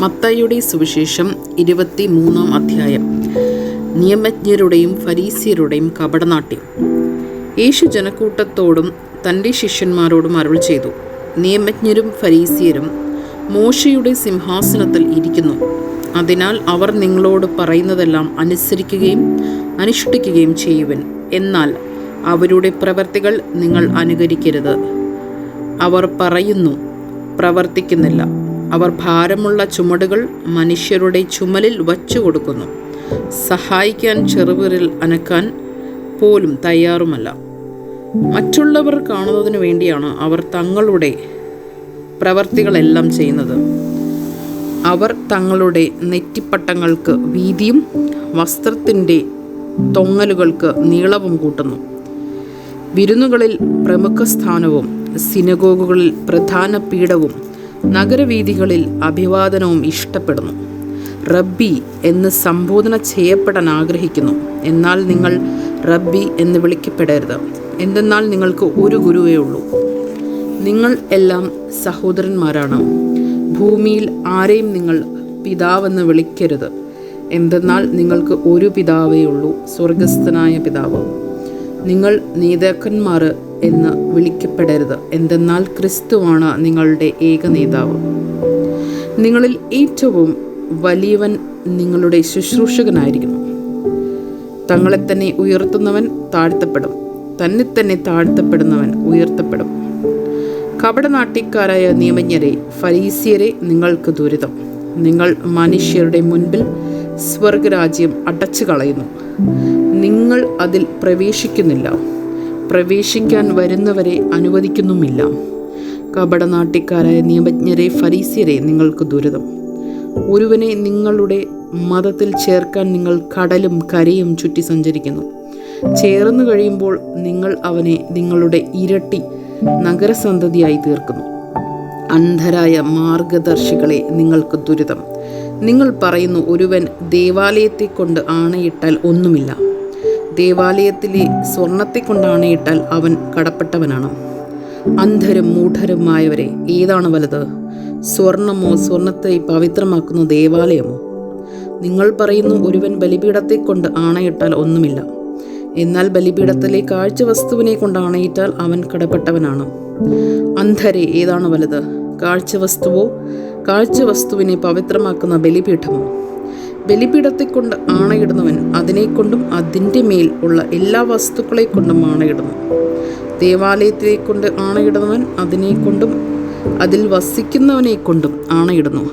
മത്തായിയുടെ സുവിശേഷം ഇരുപത്തി മൂന്നാം അധ്യായം. നിയമജ്ഞരുടെയും ഫരീസിയരുടെയും കപടനാട്യം. യേശു ജനക്കൂട്ടത്തോടും തന്റെ ശിഷ്യന്മാരോടും അരുൾ ചെയ്തു. നിയമജ്ഞരും ഫരീസിയരും മോശയുടെ സിംഹാസനത്തിൽ ഇരിക്കുന്നു. അതിനാൽ അവർ നിങ്ങളോട് പറയുന്നതെല്ലാം അനുസരിക്കുകയും അനുഷ്ഠിക്കുകയും ചെയ്യുവൻ. എന്നാൽ അവരുടെ പ്രവർത്തികൾ നിങ്ങൾ അനുകരിക്കരുത്. അവർ പറയുന്നു പ്രവർത്തിക്കുന്നില്ല. അവർ ഭാരമുള്ള ചുമടുകൾ മനുഷ്യരുടെ ചുമലിൽ വച്ചു കൊടുക്കുന്നു. സഹായിക്കാൻ ചെറുവിരൽ അനക്കാൻ പോലും തയ്യാറുമല്ല. മറ്റുള്ളവർ കാണുന്നതിന് വേണ്ടിയാണ് അവർ തങ്ങളുടെ പ്രവർത്തികളെല്ലാം ചെയ്യുന്നത്. അവർ തങ്ങളുടെ നെറ്റിപ്പട്ടങ്ങൾക്ക് വീതിയും വസ്ത്രത്തിന്റെ തൊങ്ങലുകൾക്ക് നീളവും കൂട്ടുന്നു. വിരുന്നുകളിൽ പ്രമുഖ സ്ഥാനവും സിനഗോഗുകളിൽ പ്രധാന പീഠവും നഗരവീഥികളിൽ അഭിവാദനവും ഇഷ്ടപ്പെടുന്നു. റബ്ബി എന്ന് സംബോധന ചെയ്യപ്പെടാൻ ആഗ്രഹിക്കുന്നു. എന്നാൽ നിങ്ങൾ റബ്ബി എന്ന് വിളിക്കപ്പെടരുത്. എന്തെന്നാൽ നിങ്ങൾക്ക് ഒരു ഗുരുവേ ഉള്ളൂ. നിങ്ങൾ എല്ലാം സഹോദരന്മാരാണ്. ഭൂമിയിൽ ആരെയും നിങ്ങൾ പിതാവെന്ന് വിളിക്കരുത്. എന്തെന്നാൽ നിങ്ങൾക്ക് ഒരു പിതാവേ ഉള്ളൂ സ്വർഗസ്ഥനായ പിതാവ്. നിങ്ങൾ നേതാക്കന്മാർ എന്ന് വിളിക്കപ്പെടരുത്. എന്തെന്നാൽ ക്രിസ്തുവാണ് നിങ്ങളുടെ ഏക നേതാവ്. നിങ്ങളിൽ ഏറ്റവും വലിയവൻ നിങ്ങളുടെ ശുശ്രൂഷകനായിരിക്കുന്നു തങ്ങളെ തന്നെ ഉയർത്തുന്നവൻ താഴ്ത്തപ്പെടും. തന്നെ തന്നെ താഴ്ത്തപ്പെടുന്നവൻ ഉയർത്തപ്പെടും. കപടനാട്ടിക്കാരായ നിയമജ്ഞരെ ഫരീസിയരെ നിങ്ങൾക്ക് ദുരിതം. നിങ്ങൾ മനുഷ്യരുടെ മുൻപിൽ സ്വർഗരാജ്യം അടച്ചു കളയുന്നു നിങ്ങൾ അതിൽ പ്രവേശിക്കുന്നില്ല. പ്രവേശിക്കാൻ വരുന്നവരെ അനുവദിക്കുന്നുമില്ല. കപടനാട്ടിക്കാരായ നിയമജ്ഞരെ ഫരീസ്യരെ നിങ്ങൾക്ക് ദുരിതം. ഒരുവനെ നിങ്ങളുടെ മതത്തിൽ ചേർക്കാൻ നിങ്ങൾ കടലും കരയും ചുറ്റി സഞ്ചരിക്കുന്നു. ചേർന്നു കഴിയുമ്പോൾ നിങ്ങൾ അവനെ നിങ്ങളുടെ ഇരട്ടി നഗരസന്തതിയായി തീർക്കുന്നു. അന്ധരായ മാർഗദർശികളെ നിങ്ങൾക്ക് ദുരിതം. നിങ്ങൾ പറയുന്നു ഒരുവൻ ദേവാലയത്തെ കൊണ്ട് ആണയിട്ടാൽ ഒന്നുമില്ല. ദേവാലയത്തിലെ സ്വർണത്തെ കൊണ്ടാണ് ഇട്ടാൽ അവൻ കടപ്പെട്ടവനാണ്. അന്ധരും മൂഢരുമായവരെ ഏതാണ് വലുത്? സ്വർണമോ സ്വർണത്തെ പവിത്രമാക്കുന്ന ദേവാലയമോ? നിങ്ങൾ പറയുന്നു ഒരുവൻ ബലിപീഠത്തെ കൊണ്ട് ആണയിട്ടാൽ ഒന്നുമില്ല. എന്നാൽ ബലിപീഠത്തിലെ കാഴ്ചവസ്തുവിനെ കൊണ്ട് ആണയിട്ടാൽ അവൻ കടപ്പെട്ടവനാണ്. അന്ധരെ ഏതാണ് വലുത്? കാഴ്ചവസ്തുവോ? കാഴ്ചവസ്തുവിനെ പവിത്രമാക്കുന്ന ബലിപീഠമോ? ബലിപീഠത്തെ കൊണ്ട് ആണയിടുന്നവൻ അതിനെക്കൊണ്ടും അതിന്റെ മേൽ ഉള്ള എല്ലാ വസ്തുക്കളെ കൊണ്ടും ആണയിടുന്നു. ദേവാലയത്തിലെ കൊണ്ട് ആണയിടുന്നവൻ അതിനെക്കൊണ്ടും അതിൽ വസിക്കുന്നവനെ കൊണ്ടും ആണയിടുന്നു.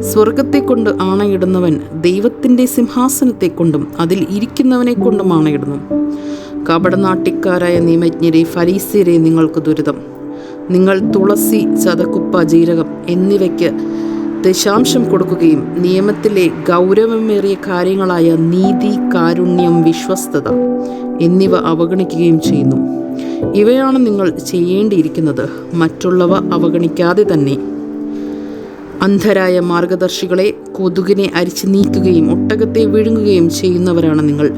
സ്വർഗത്തെ കൊണ്ട് ആണയിടുന്നവൻ ദൈവത്തിന്റെ സിംഹാസനത്തെ കൊണ്ടും അതിൽ ഇരിക്കുന്നവനെ കൊണ്ടും ആണയിടുന്നു. കപടനാട്ടിക്കാരായ നിയമജ്ഞരെ ഫരീസ്യരെ നിങ്ങൾക്ക് ദുരിതം. നിങ്ങൾ തുളസി ചതക്കുപ്പ ജീരകം എന്നിവയ്ക്ക് ദശാംശം കൊടുക്കുകയും നിയമത്തിലെ ഗൗരവമേറിയ കാര്യങ്ങളായ നീതി കാരുണ്യം വിശ്വസ്തത എന്നിവ അവഗണിക്കുകയും ചെയ്യുന്നു. ഇവയാണ് നിങ്ങൾ ചെയ്യേണ്ടിയിരിക്കുന്നത്. മറ്റുള്ളവ അവഗണിക്കാതെ തന്നെ. അന്ധരായ മാർഗദർശികളെ കൊതുകിനെ അരിച്ചു നീക്കുകയും ഒട്ടകത്തെ വിഴുങ്ങുകയും ചെയ്യുന്നവരാണ് നിങ്ങൾ.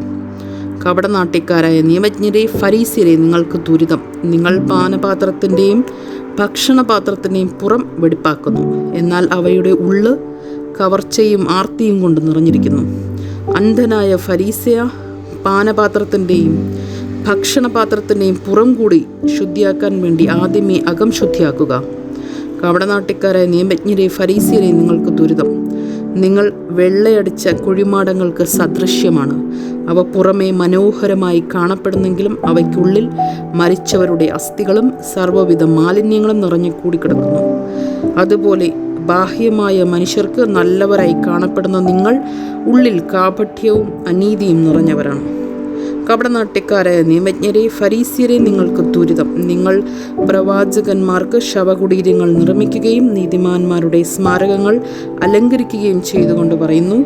കപടനാട്ടിക്കാരായ നിയമജ്ഞരെ ഫരീസിയരെ നിങ്ങൾക്ക് ദുരിതം. നിങ്ങൾ പാനപാത്രത്തിന്റെയും ഭക്ഷണപാത്രത്തിന്റെയും പുറം വെടിപ്പാക്കുന്നു. എന്നാൽ അവയുടെ ഉള്ള് കവർച്ചയും ആർത്തിയും കൊണ്ട് നിറഞ്ഞിരിക്കുന്നു. അന്ധനായ ഫരീസയ പാനപാത്രത്തിന്റെയും ഭക്ഷണപാത്രത്തിന്റെയും പുറം കൂടി ശുദ്ധിയാക്കാൻ വേണ്ടി ആദ്യമേ അകം ശുദ്ധിയാക്കുക. കവടനാട്ടിക്കാരായ നിയമജ്ഞരെ ഫരീസിയരെ നിങ്ങൾക്ക് ദുരിതം. നിങ്ങൾ വെള്ളയടിച്ച കുഴിമാടങ്ങൾക്ക് സദൃശ്യമാണ്. അവ പുറമേ മനോഹരമായി കാണപ്പെടുന്നെങ്കിലും അവയ്ക്കുള്ളിൽ മരിച്ചവരുടെ അസ്ഥികളും സർവവിധ മാലിന്യങ്ങളും നിറഞ്ഞു കൂടിക്കിടക്കുന്നു. അതുപോലെ ബാഹ്യമായ മനുഷ്യർക്ക് നല്ലവരായി കാണപ്പെടുന്ന നിങ്ങൾ ഉള്ളിൽ കാപഠ്യവും അനീതിയും നിറഞ്ഞവരാണ്. കപടനാട്യക്കാരായ നിയമജ്ഞരെ ഫരീസ്യരെ നിങ്ങൾക്ക് ദുരിതം. നിങ്ങൾ പ്രവാചകന്മാർക്ക് ശവകുടീരങ്ങൾ നിർമ്മിക്കുകയും നീതിമാന്മാരുടെ സ്മാരകങ്ങൾ അലങ്കരിക്കുകയും ചെയ്തുകൊണ്ട് പറയുന്നു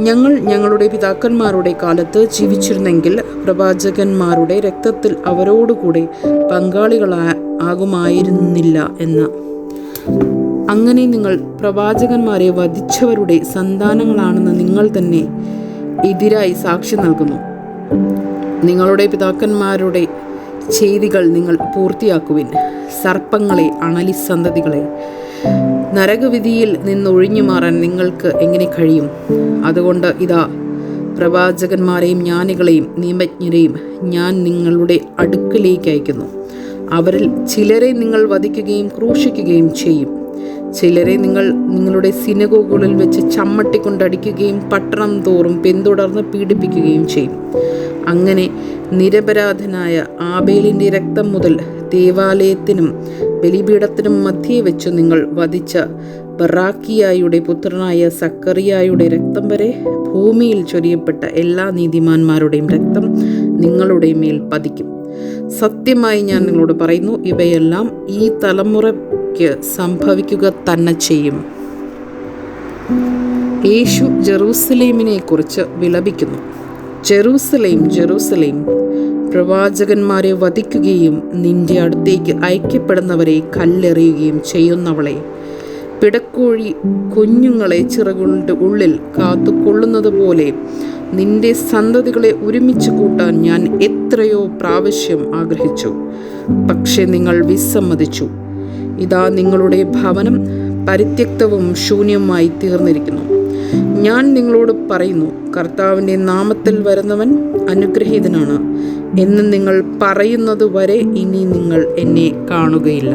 ഞങ്ങൾ ഞങ്ങളുടെ പിതാക്കന്മാരുടെ കാലത്ത് ജീവിച്ചിരുന്നെങ്കിൽ പ്രവാചകന്മാരുടെ രക്തത്തിൽ അവരോടുകൂടെ പങ്കാളികളാ ആകുമായിരുന്നില്ല എന്ന്. അങ്ങനെ നിങ്ങൾ പ്രവാചകന്മാരെ വധിച്ചവരുടെ സന്താനങ്ങളാണെന്ന് നിങ്ങൾ തന്നെ എതിരായി സാക്ഷി നൽകുന്നു. നിങ്ങളുടെ പിതാക്കന്മാരുടെ ചെയ്തികൾ നിങ്ങൾ പൂർത്തിയാക്കുവിൻ. സർപ്പങ്ങളെ അണലി സന്തതികളെ നരകവിധിയിൽ നിന്നൊഴിഞ്ഞു മാറാൻ നിങ്ങൾക്ക് എങ്ങനെ കഴിയും? അതുകൊണ്ട് ഇതാ പ്രവാചകന്മാരെയും ജ്ഞാനികളെയും നിയമജ്ഞരെയും ഞാൻ നിങ്ങളുടെ അടുക്കിലേക്ക് അയക്കുന്നു. അവരിൽ ചിലരെ നിങ്ങൾ വധിക്കുകയും ക്രൂശിക്കുകയും ചെയ്യും. ചിലരെ നിങ്ങൾ നിങ്ങളുടെ സിനഗോഗുകളിൽ വെച്ച് ചമ്മട്ടിക്കൊണ്ടടിക്കുകയും പട്ടണം തോറും പിന്തുടർന്ന് പീഡിപ്പിക്കുകയും ചെയ്യും. അങ്ങനെ നിരപരാധനായ ആബേലിന്റെ രക്തം മുതൽ ദേവാലയത്തിനും ബലിപീഠത്തിനും മധ്യേ വെച്ച് നിങ്ങൾ വധിച്ച ബറാക്കിയായുടെ പുത്രനായ സക്കറിയായുടെ രക്തം വരെ ഭൂമിയിൽ ചൊരിയപ്പെട്ട എല്ലാ നീതിമാന്മാരുടെയും രക്തം നിങ്ങളുടെ മേൽ പതിക്കും. സത്യമായി ഞാൻ നിങ്ങളോട് പറയുന്നു ഇവയെല്ലാം ഈ തലമുറയ്ക്ക് സംഭവിക്കുക തന്നെ ചെയ്യും. യേശു ജെറൂസലേമിനെ കുറിച്ച് വിളപിക്കുന്നു ജെറൂസലേം ജെറൂസലേം പ്രവാചകന്മാരെ വധിക്കുകയും നിന്റെ അടുത്തേക്ക് ഐക്യപ്പെടുന്നവരെ കല്ലെറിയുകയും ചെയ്യുന്നവളെ പിടക്കോഴി കുഞ്ഞുങ്ങളെ ചിറകുണ്ട് ഉള്ളിൽ കാത്തുകൊള്ളുന്നത് പോലെ നിന്റെ സന്തതികളെ ഒരുമിച്ച് കൂട്ടാൻ ഞാൻ എത്രയോ പ്രാവശ്യം ആഗ്രഹിച്ചു. പക്ഷെ നിങ്ങൾ വിസമ്മതിച്ചു. ഇതാ നിങ്ങളുടെ ഭവനം പരിത്യക്തവും ശൂന്യമായി തീർന്നിരിക്കുന്നു. ഞാൻ നിങ്ങളോട് പറയുന്നു കർത്താവിന്റെ നാമത്തിൽ വരുന്നവൻ അനുഗ്രഹീതനാണ് എന്ന് നിങ്ങൾ പറയുന്നത് വരെ ഇനി നിങ്ങൾ എന്നെ കാണുകയില്ല.